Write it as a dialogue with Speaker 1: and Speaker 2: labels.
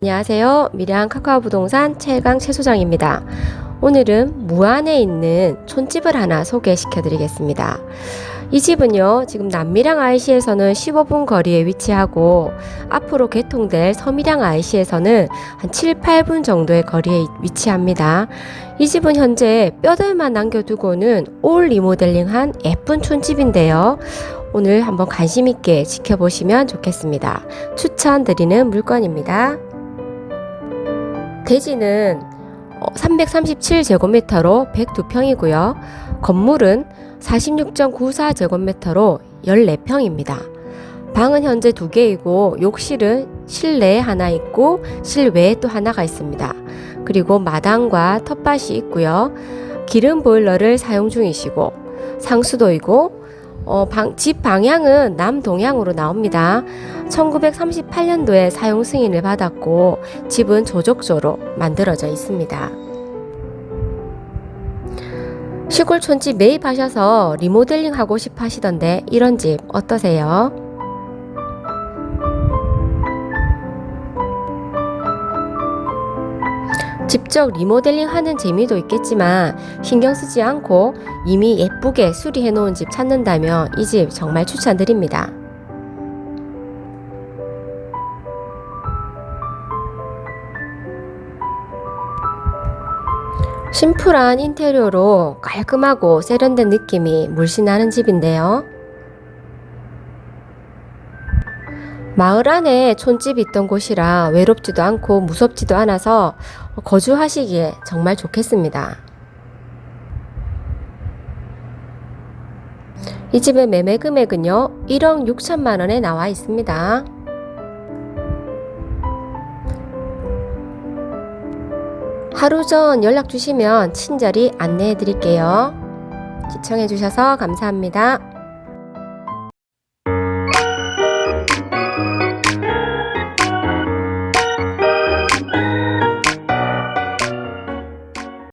Speaker 1: 안녕하세요. 미량 카카오 부동산 최강 최 소장입니다. 오늘은 무안에 있는 촌집을 하나 소개시켜 드리겠습니다. 이 집은요, 지금 남미량 IC에서는 15분 거리에 위치하고 앞으로 개통될 서미량 IC에서는 한 7, 8분 정도의 거리에 위치합니다. 이 집은 현재 뼈들만 남겨두고는 올 리모델링한 예쁜 촌집인데요. 오늘 한번 관심 있게 지켜보시면 좋겠습니다. 추천드리는 물건입니다. 대지는 337제곱미터로 102평이고요. 건물은 46.94제곱미터로 14평입니다. 방은 현재 두 개이고 욕실은 실내에 하나 있고 실외에 또 하나가 있습니다. 그리고 마당과 텃밭이 있고요. 기름 보일러를 사용 중이시고 상수도이고 어, 방, 집 방향은 남동향으로 나옵니다. 1938년도에 사용 승인을 받았고 집은 조적조로 만들어져 있습니다. 시골 촌집 매입하셔서 리모델링 하고 싶어 하시던데 이런 집 어떠세요? 직접 리모델링 하는 재미도 있겠지만 신경 쓰지 않고 이미 예쁘게 수리해 놓은 집 찾는다면 이 집 정말 추천드립니다. 심플한 인테리어로 깔끔하고 세련된 느낌이 물씬 나는 집인데요. 마을 안에 촌집이 있던 곳이라 외롭지도 않고 무섭지도 않아서 거주하시기에 정말 좋겠습니다. 이 집의 매매 금액은요, 1억 6천만 원에 나와 있습니다. 하루 전 연락 주시면 친절히 안내해 드릴게요. 시청해 주셔서 감사합니다.